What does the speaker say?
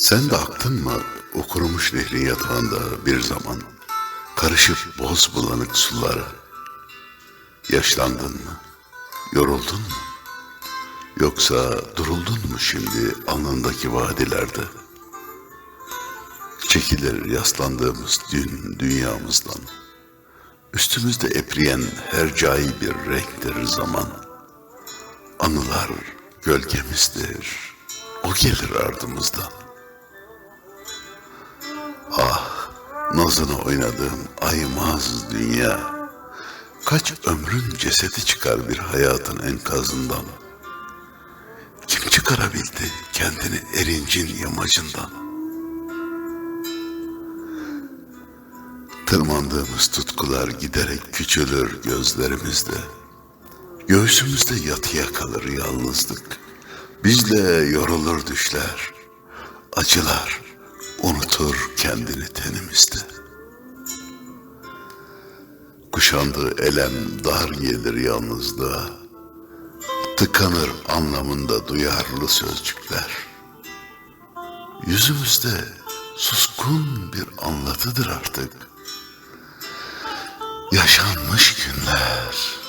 Sen de aktın mı o kurumuş nehrin yatağında bir zaman? Karışıp boz bulanık sulara. Yaşlandın mı? Yoruldun mu? Yoksa duruldun mu şimdi alnındaki vadilerde? Çekilir yaslandığımız dün dünyamızdan. Üstümüzde epriyen her cai bir renktir zaman. Anılar gölgemizdir. O gelir ardımızdan. Nazını oynadığım aymaz dünya. Kaç ömrün cesedi çıkar bir hayatın enkazından. Kim çıkarabildi kendini erincin yamacından? Tırmandığımız tutkular giderek küçülür gözlerimizde. Göğsümüzde yatıya kalır yalnızlık. Bizle yorulur düşler. Acılar unutur kendini tenimizde. Kuşandığı elem dar gelir yalnızlığa. Tıkanır anlamında duyarlı sözcükler. Yüzümüzde suskun bir anlatıdır artık. Yaşanmış günler.